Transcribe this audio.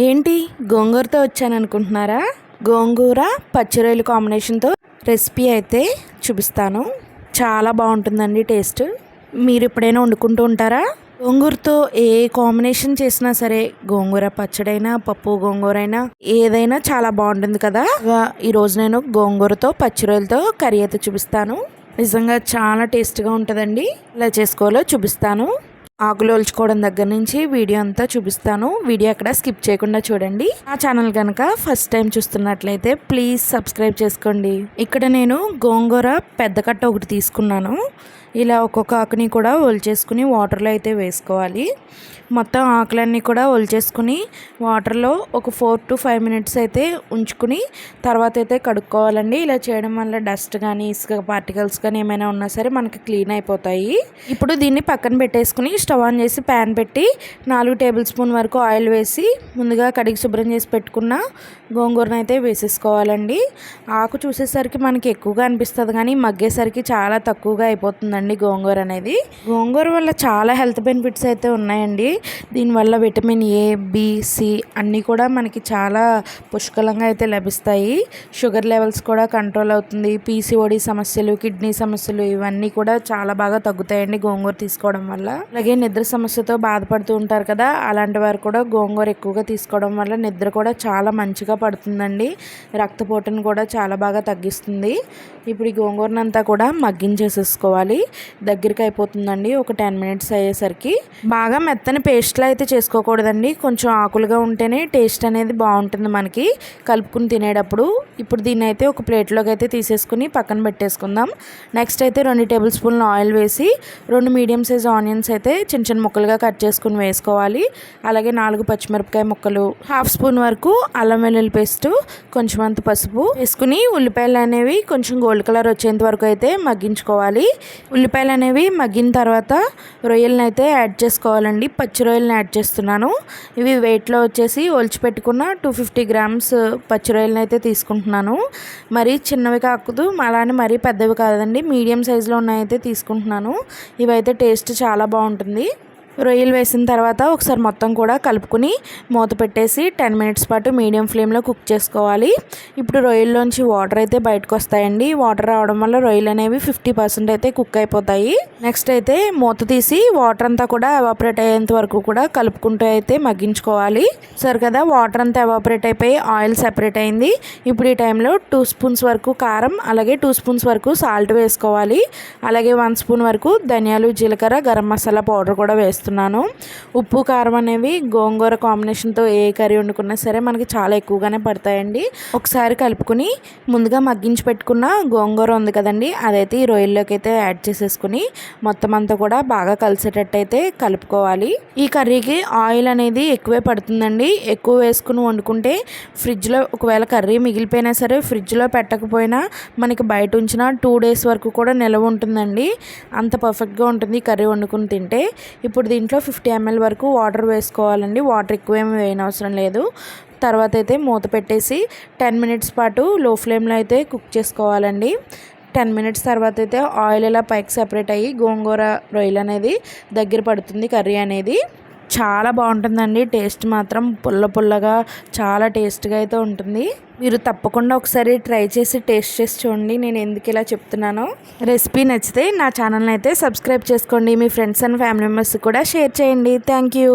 ఏంటి గోంగూరతో వచ్చాను అనుకుంటున్నారా గోంగూర పచ్చిరొయ్యల కాంబినేషన్తో రెసిపీ అయితే చూపిస్తాను. చాలా బాగుంటుందండి టేస్ట్. మీరు ఎప్పుడైనా వండుకుంటూ ఉంటారా? గోంగూరతో ఏ కాంబినేషన్ చేసినా సరే గోంగూర పచ్చడైనా పప్పు గోంగూర అయినా ఏదైనా చాలా బాగుంటుంది కదా? ఈరోజు నేను గోంగూరతో పచ్చిరొయ్యలతో కర్రీ అయితే చూపిస్తాను. నిజంగా చాలా టేస్ట్గా ఉంటుందండి. ఇలా చేసుకోవాలో చూపిస్తాను. ఆకులు ఒలుచుకోవడం దగ్గర నుంచి వీడియో అంతా చూపిస్తాను. వీడియో అక్కడ స్కిప్ చేయకుండా చూడండి. ఆ ఛానల్ కనుక ఫస్ట్ టైం చూస్తున్నట్లయితే ప్లీజ్ సబ్స్క్రైబ్ చేసుకోండి. ఇక్కడ నేను గోంగూర పెద్ద కట్ట ఒకటి తీసుకున్నాను. ఇలా ఒక్కొక్క ఆకుని కూడా ఒలిచేసుకుని వాటర్లో అయితే వేసుకోవాలి. మొత్తం ఆకులన్నీ కూడా ఒలిచేసుకుని వాటర్లో ఒక ఫోర్ టు ఫైవ్ మినిట్స్ అయితే ఉంచుకుని తర్వాత అయితే కడుక్కోవాలండి. ఇలా చేయడం వల్ల డస్ట్ కానీ ఇసుక పార్టికల్స్ కానీ ఏమైనా ఉన్నా సరే మనకి క్లీన్ అయిపోతాయి. ఇప్పుడు దీన్ని పక్కన పెట్టేసుకుని స్టవ్ ఆన్ చేసి ప్యాన్ పెట్టి నాలుగు టేబుల్ స్పూన్ వరకు ఆయిల్ వేసి ముందుగా కడిగి శుభ్రం చేసి పెట్టుకున్న గోంగూరను అయితే వేసేసుకోవాలండి. ఆకు చూసేసరికి మనకి ఎక్కువగా అనిపిస్తుంది కానీ మగ్గేసరికి చాలా తక్కువగా అయిపోతుందండి గోంగూర అనేది. గోంగూర వల్ల చాలా హెల్త్ బెనిఫిట్స్ అయితే ఉన్నాయండి. దీనివల్ల విటమిన్ ఏ బి సి అన్నీ కూడా మనకి చాలా పుష్కలంగా అయితే లభిస్తాయి. షుగర్ లెవెల్స్ కూడా కంట్రోల్ అవుతుంది. పీసీఓడి సమస్యలు కిడ్నీ సమస్యలు ఇవన్నీ కూడా చాలా బాగా తగ్గుతాయండి గోంగూర తీసుకోవడం వల్ల. అలాగే నిద్ర సమస్యతో బాధపడుతూ ఉంటారు కదా అలాంటి వారు కూడా గోంగూర ఎక్కువగా తీసుకోవడం వల్ల నిద్ర కూడా చాలా మంచిగా పడుతుందండి. రక్తపోటును కూడా చాలా బాగా తగ్గిస్తుంది. ఇప్పుడు ఈ గోంగూరనంతా కూడా మగ్గించేసేసుకోవాలి. దగ్గరికి అయిపోతుందండి ఒక టెన్ మినిట్స్ అయ్యేసరికి. బాగా మెత్తని పేస్ట్లో అయితే చేసుకోకూడదండి. కొంచెం ఆకులుగా ఉంటేనే టేస్ట్ అనేది బాగుంటుంది మనకి. కలుపుకుని తినేటప్పుడు. ఇప్పుడు దీన్ని అయితే ఒక ప్లేట్లోకి అయితే తీసేసుకుని పక్కన పెట్టేసుకుందాం. నెక్స్ట్ అయితే రెండు టేబుల్ స్పూన్లు ఆయిల్ వేసి రెండు మీడియం సైజ్ ఆనియన్స్ అయితే చిన్న చిన్న ముక్కలుగా కట్ చేసుకుని వేసుకోవాలి. అలాగే నాలుగు పచ్చిమిరపకాయ ముక్కలు హాఫ్ స్పూన్ వరకు అల్లం వెల్లుల్లి పేస్ట్ కొంచెం అంత పసుపు వేసుకుని ఉల్లిపాయలు అనేవి కొంచెం గోల్డ్ కలర్ వచ్చేంత వరకు అయితే మగ్గించుకోవాలి. ఉల్లిపాయలు అనేవి మగ్గిన తర్వాత రొయ్యలను అయితే యాడ్ చేసుకోవాలండి. పచ్చి రొయ్యలను యాడ్ చేస్తున్నాను. ఇవి వెయిట్లో వచ్చేసి ఒలిచిపెట్టుకున్న టూ ఫిఫ్టీ గ్రామ్స్ పచ్చి రొయ్యలను అయితే తీసుకుంటున్నాను. మరి చిన్నవి కాకూడదు అలానే మరీ పెద్దవి కాదండి. మీడియం సైజులో ఉన్నాయైతే తీసుకుంటున్నాను. ఇవైతే టేస్ట్ చాలా బాగుంటుంది. আপনি రొయ్యలు వేసిన తర్వాత ఒకసారి మొత్తం కూడా కలుపుకుని మూత పెట్టేసి టెన్ మినిట్స్ పాటు మీడియం ఫ్లేమ్లో కుక్ చేసుకోవాలి. ఇప్పుడు రొయ్యల్లోంచి వాటర్ అయితే బయటకు వస్తాయండి. వాటర్ రావడం వల్ల రొయ్యలు అనేవి ఫిఫ్టీ పర్సెంట్ అయితే కుక్ అయిపోతాయి. నెక్స్ట్ అయితే మూత తీసి వాటర్ అంతా కూడా ఎవాపరేట్ అయ్యేంత వరకు కూడా కలుపుకుంటూ అయితే మగ్గించుకోవాలి. సరే కదా వాటర్ అంతా ఎవాపరేట్ అయిపోయి ఆయిల్ సెపరేట్ అయింది. ఇప్పుడు ఈ టైంలో టూ స్పూన్స్ వరకు కారం అలాగే టూ స్పూన్స్ వరకు సాల్ట్ వేసుకోవాలి. అలాగే వన్ స్పూన్ వరకు ధనియాలు జీలకర్ర గరం మసాలా పౌడర్ కూడా చేస్తున్నాను. ఉప్పు కారం అనేవి గోంగూర కాంబినేషన్తో ఏ కర్రీ వండుకున్నా సరే మనకి చాలా ఎక్కువగానే పడతాయండి. ఒకసారి కలుపుకుని ముందుగా మగ్గించి పెట్టుకున్న గోంగూర ఉంది కదండి అదైతే ఈ రొయ్యల్లోకి అయితే యాడ్ చేసేసుకుని మొత్తం అంతా కూడా బాగా కలిసేటట్టు అయితే కలుపుకోవాలి. ఈ కర్రీకి ఆయిల్ అనేది ఎక్కువే పడుతుందండి. ఎక్కువ వేసుకుని వండుకుంటే ఫ్రిడ్జ్లో ఒకవేళ కర్రీ మిగిలిపోయినా సరే ఫ్రిడ్జ్లో పెట్టకపోయినా మనకి బయట ఉంచిన టూ డేస్ వరకు కూడా నిల్వ ఉంటుందండి. అంత పర్ఫెక్ట్గా ఉంటుంది కర్రీ వండుకుని తింటే. ఇప్పుడు దీంట్లో ఫిఫ్టీ ఎంఎల్ వరకు వాటర్ వేసుకోవాలండి. వాటర్ ఎక్కువ ఏమి వేయనవసరం లేదు. తర్వాత అయితే మూత పెట్టేసి టెన్ మినిట్స్ పాటు లో ఫ్లేమ్లో అయితే కుక్ చేసుకోవాలండి. టెన్ మినిట్స్ తర్వాత అయితే ఆయిల్ ఇలా పైకి సెపరేట్ అయ్యి గోంగూర రొయ్యలు అనేది దగ్గర పడుతుంది కర్రీ అనేది. చాలా బాగుంటుందండి. టేస్ట్ మాత్రం పుల్ల పుల్లగా చాలా టేస్ట్గా అయితే ఉంటుంది. మీరు తప్పకుండా ఒకసారి ట్రై చేసి టేస్ట్ చేసి చూడండి. నేను ఎందుకు ఇలా చెప్తున్నానో. రెసిపీ నచ్చితే నా ఛానల్ని అయితే సబ్స్క్రైబ్ చేసుకోండి. మీ ఫ్రెండ్స్ అండ్ ఫ్యామిలీ మెంబర్స్ కూడా షేర్ చేయండి. Thank you.